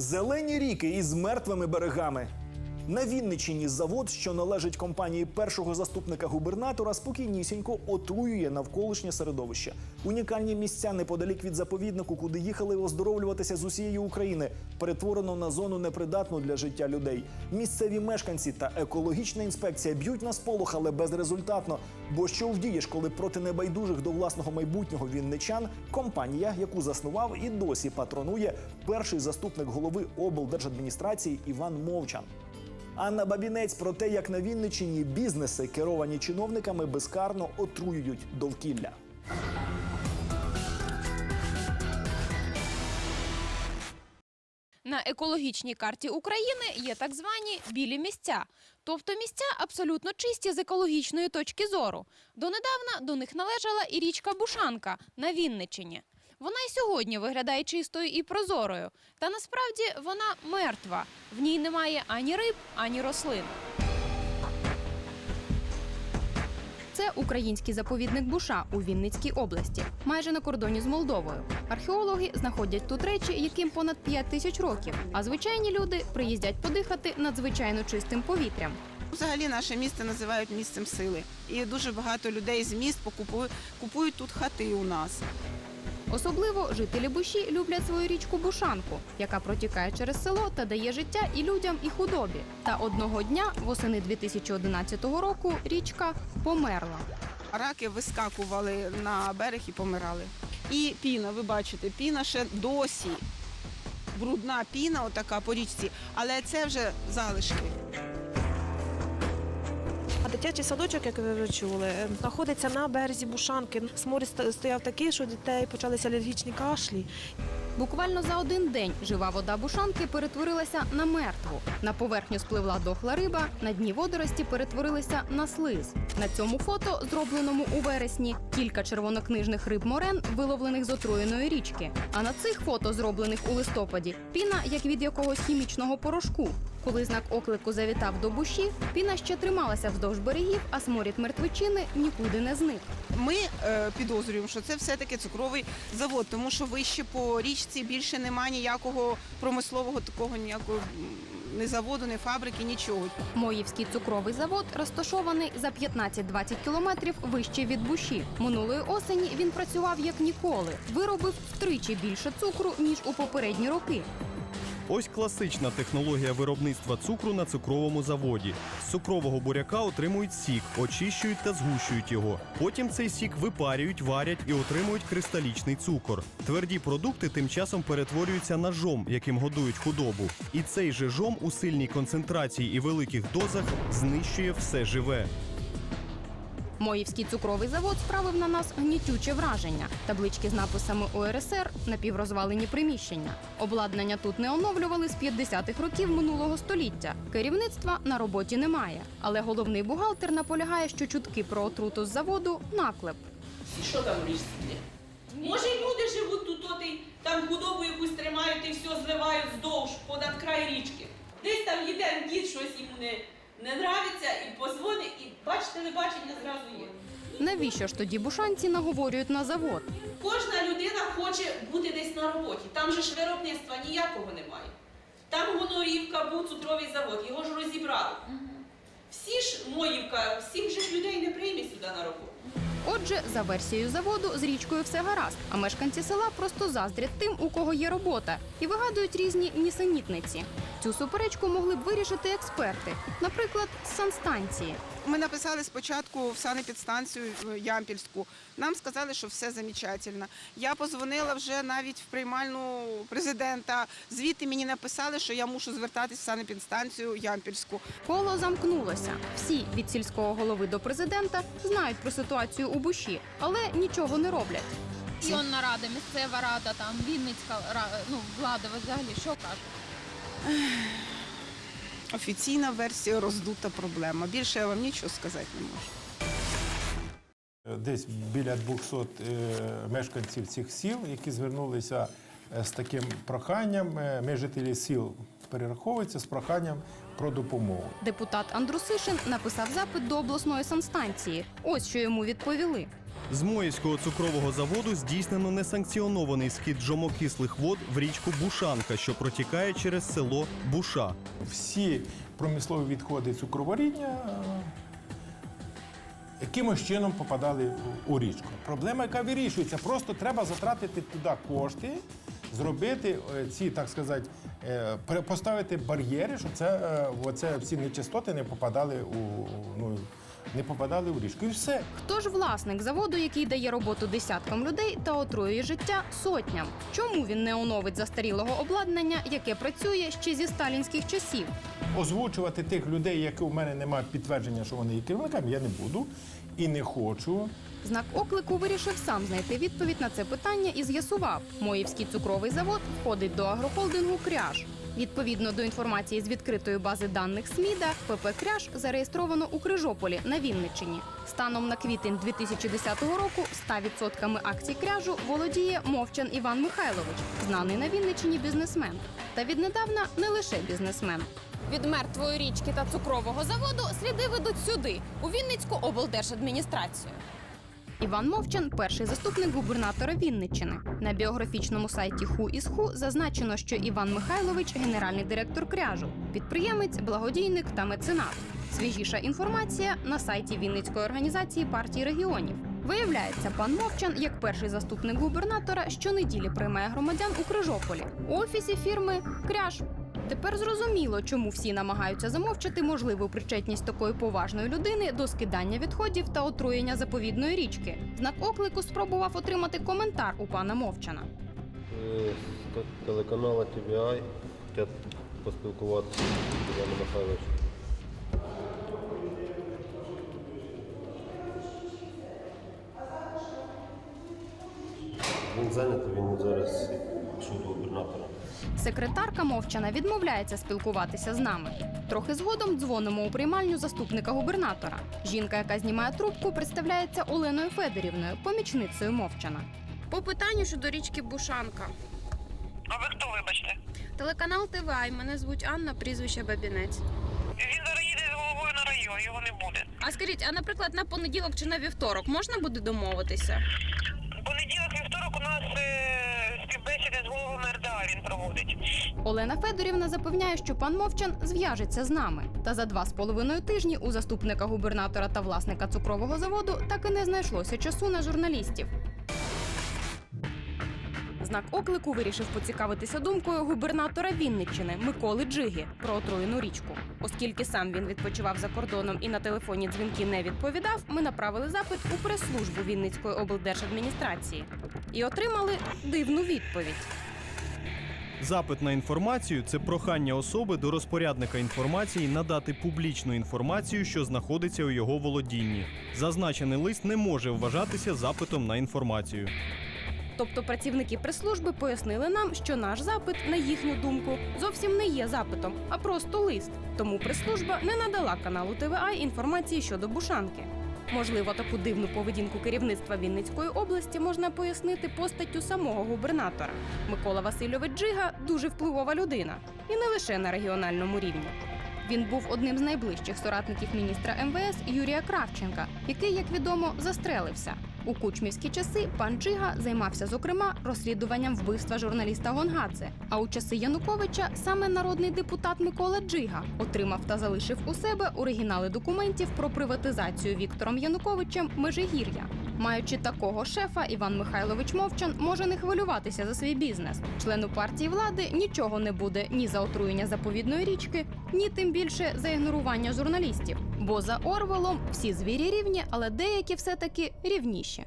Зелені ріки із мертвими берегами. На Вінничині завод, що належить компанії першого заступника губернатора, спокійнісінько отруює навколишнє середовище. Унікальні місця неподалік від заповіднику, куди їхали оздоровлюватися з усієї України, перетворено на зону непридатну для життя людей. Місцеві мешканці та екологічна інспекція б'ють на сполох, але безрезультатно. Бо що вдієш, коли проти небайдужих до власного майбутнього вінничан компанія, яку заснував і досі патронує перший заступник голови облдержадміністрації Іван Мовчан. Анна Бабінець про те, як на Вінничині бізнеси, керовані чиновниками, безкарно отруюють довкілля. На екологічній карті України є так звані білі місця, тобто місця абсолютно чисті з екологічної точки зору. Донедавна до них належала і річка Бушанка на Вінничині. Вона й сьогодні виглядає чистою і прозорою, та насправді вона мертва. В ній немає ані риб, ані рослин. Це український заповідник Буша у Вінницькій області, майже на кордоні з Молдовою. Археологи знаходять тут речі, яким понад 5 тисяч років. А звичайні люди приїздять подихати надзвичайно чистим повітрям. Взагалі наше місто називають місцем сили. І дуже багато людей з міст купують тут хати у нас. Особливо жителі Буші люблять свою річку Бушанку, яка протікає через село та дає життя і людям, і худобі. Та одного дня, восени 2011 року, річка померла. Раки вискакували на берег і помирали. І піна, ви бачите, піна ще досі. Брудна піна, отака по річці, але це вже залишки. Дитячий садочок, як ви вже чули, знаходиться на березі Бушанки. Сморід ста- стояв такий, що дітей почалися алергічні кашлі. Буквально за один день жива вода Бушанки перетворилася на мертву. На поверхню спливла дохла риба, на дні водорості перетворилися на слиз. На цьому фото, зробленому у вересні, кілька червонокнижних риб морен, виловлених з отруєної річки. А на цих фото, зроблених у листопаді, піна як від якогось хімічного порошку. Коли знак оклику завітав до буші, піна ще трималася вздовж берегів, а сморід мертвечини нікуди не зник. Ми е, підозрюємо, що це все-таки цукровий завод, тому що вище по річці більше немає ніякого промислового такого ніякого ні заводу, ні фабрики, нічого. Моївський цукровий завод розташований за 15-20 кілометрів вище від Буші. Минулої осені він працював як ніколи. Виробив втричі більше цукру ніж у попередні роки. Ось класична технологія виробництва цукру на цукровому заводі. З цукрового буряка отримують сік, очищують та згущують його. Потім цей сік випарюють, варять і отримують кристалічний цукор. Тверді продукти тим часом перетворюються на жом, яким годують худобу. І цей же жом у сильній концентрації і великих дозах знищує все живе. Моївський цукровий завод справив на нас гнітюче враження. Таблички з написами УРСР, напіврозвалені приміщення. Обладнання тут не оновлювали з 50-х років минулого століття. Керівництва на роботі немає. Але головний бухгалтер наполягає, що чутки про отруту з заводу наклеп. Що там в є? Може, й люди живуть тут, от і там худобу якусь тримають і все зливають вздовж, понад край річки. Десь там їде дід, щось йому не, не нравиться, і позвонить, і бачить, телебачення зразу є. Навіщо ж тоді бушанці наговорюють на завод? Кожна людина хоче бути десь на роботі. Там же ж виробництва ніякого немає. Там Гонорівка був цукровий завод, його ж розібрали. Всі ж Моївка, всіх же ж людей не прийме сюди на роботу. Отже, за версією заводу з річкою все гаразд, а мешканці села просто заздрять тим, у кого є робота, і вигадують різні нісенітниці. Цю суперечку могли б вирішити експерти, наприклад, з санстанції. Ми написали спочатку в санепідстанцію Ямпільську. Нам сказали, що все замечательно. Я позвонила вже навіть в приймальну президента. Звідти мені написали, що я мушу звертатись в санепідстанцію Ямпільську. Коло замкнулося. Всі від сільського голови до президента знають про ситуацію у буші, але нічого не роблять. Районна рада, місцева рада, там Вінницька ну, влада взагалі що кажуть? Офіційна версія роздута проблема. Більше я вам нічого сказати не можу. Десь біля 200 е, мешканців цих сіл, які звернулися з таким проханням. Е, Ми, жителі сіл, перераховуються з проханням про допомогу. Депутат Андрусишин написав запит до обласної санстанції. Ось що йому відповіли. З Моївського цукрового заводу здійснено несанкціонований скид жомокислих вод в річку Бушанка, що протікає через село Буша. Всі промислові відходи цукроваріння е, якимось чином попадали у річку. Проблема, яка вирішується, просто треба затратити туди кошти, зробити е, ці, так сказати, е, поставити бар'єри, щоб це, е, оце всі нечистоти не попадали у ну, не попадали у річку. І все. Хто ж власник заводу, який дає роботу десяткам людей та отруює життя сотням? Чому він не оновить застарілого обладнання, яке працює ще зі сталінських часів? Озвучувати тих людей, які у мене немає підтвердження, що вони є керівниками, я не буду і не хочу. Знак оклику вирішив сам знайти відповідь на це питання і з'ясував: Моївський цукровий завод входить до агрохолдингу Кряж. Відповідно до інформації з відкритої бази даних СМІДа, ПП Кряж зареєстровано у Крижополі на Вінниччині. Станом на квітень 2010 року 100% акцій кряжу володіє Мовчан Іван Михайлович, знаний на Вінниччині бізнесмен. Та віднедавна не лише бізнесмен. Від мертвої річки та цукрового заводу сліди ведуть сюди, у Вінницьку облдержадміністрацію. Іван Мовчан перший заступник губернатора Вінниччини. На біографічному сайті Ху із Ху зазначено, що Іван Михайлович генеральний директор кряжу, підприємець, благодійник та меценат. Свіжіша інформація на сайті Вінницької організації партії регіонів. Виявляється, пан Мовчан, як перший заступник губернатора, щонеділі приймає громадян у Крижополі у офісі фірми Кряж. Тепер зрозуміло, чому всі намагаються замовчати можливу причетність такої поважної людини до скидання відходів та отруєння заповідної річки. Знак оклику спробував отримати коментар у пана Мовчана. Е, з те- телеканалу TVI хотять поспілкуватися з Іваном Михайловичем. Він зайнятий, він зараз суд губернатора. Секретарка Мовчана відмовляється спілкуватися з нами. Трохи згодом дзвонимо у приймальню заступника губернатора. Жінка, яка знімає трубку, представляється Оленою Федорівною, помічницею Мовчана. По питанню щодо річки Бушанка. А ви хто, вибачте? Телеканал ТВА, мене звуть Анна, прізвище Бабінець. Він зараз їде з головою на район, його не буде. А скажіть, а наприклад, на понеділок чи на вівторок можна буде домовитися? Понеділок, вівторок у нас е, співбесіди з він проводить. Олена Федорівна запевняє, що пан Мовчан зв'яжеться з нами. Та за два з половиною тижні у заступника губернатора та власника цукрового заводу так і не знайшлося часу на журналістів. Знак оклику вирішив поцікавитися думкою губернатора Вінниччини Миколи Джиги про отруєну річку. Оскільки сам він відпочивав за кордоном і на телефонні дзвінки не відповідав, ми направили запит у прес-службу Вінницької облдержадміністрації і отримали дивну відповідь. Запит на інформацію це прохання особи до розпорядника інформації надати публічну інформацію, що знаходиться у його володінні. Зазначений лист не може вважатися запитом на інформацію. Тобто працівники прес-служби пояснили нам, що наш запит, на їхню думку, зовсім не є запитом, а просто лист. Тому прес-служба не надала каналу ТВА інформації щодо Бушанки. Можливо, таку дивну поведінку керівництва Вінницької області можна пояснити постаттю самого губернатора. Микола Васильович Джига дуже впливова людина, і не лише на регіональному рівні. Він був одним з найближчих соратників міністра МВС Юрія Кравченка, який, як відомо, застрелився. У кучмівські часи пан Джига займався, зокрема, розслідуванням вбивства журналіста Гонгадзе. А у часи Януковича саме народний депутат Микола Джига отримав та залишив у себе оригінали документів про приватизацію Віктором Януковичем Межигір'я. Маючи такого шефа, Іван Михайлович Мовчан може не хвилюватися за свій бізнес. Члену партії влади нічого не буде ні за отруєння заповідної річки, ні тим більше за ігнорування журналістів. Бо за Орвелом всі звірі рівні, але деякі все таки рівніші.